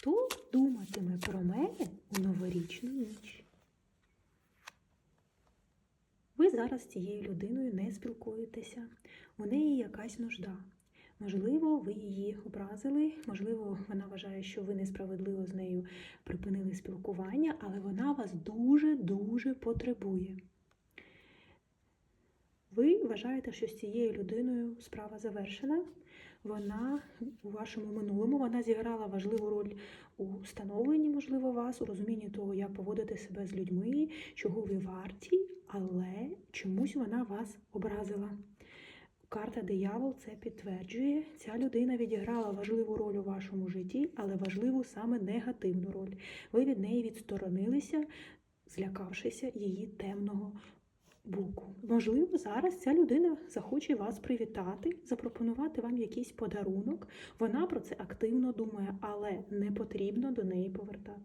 Хто думатиме про мене у новорічну ніч? Ви зараз з цією людиною не спілкуєтеся, у неї якась нужда. Можливо, ви її образили, можливо, вона вважає, що ви несправедливо з нею припинили спілкування, але вона вас дуже-дуже потребує. Ви вважаєте, що з цією людиною справа завершена. Вона у вашому минулому вона зіграла важливу роль у становленні, можливо, вас, у розумінні того, як поводити себе з людьми, чого ви варті, але чомусь вона вас образила. Карта диявол це підтверджує. Ця людина відіграла важливу роль у вашому житті, але важливу саме негативну роль. Ви від неї відсторонилися, злякавшися її темного боку. Можливо, зараз ця людина захоче вас привітати, запропонувати вам якийсь подарунок. Вона про це активно думає, але не потрібно до неї повертати.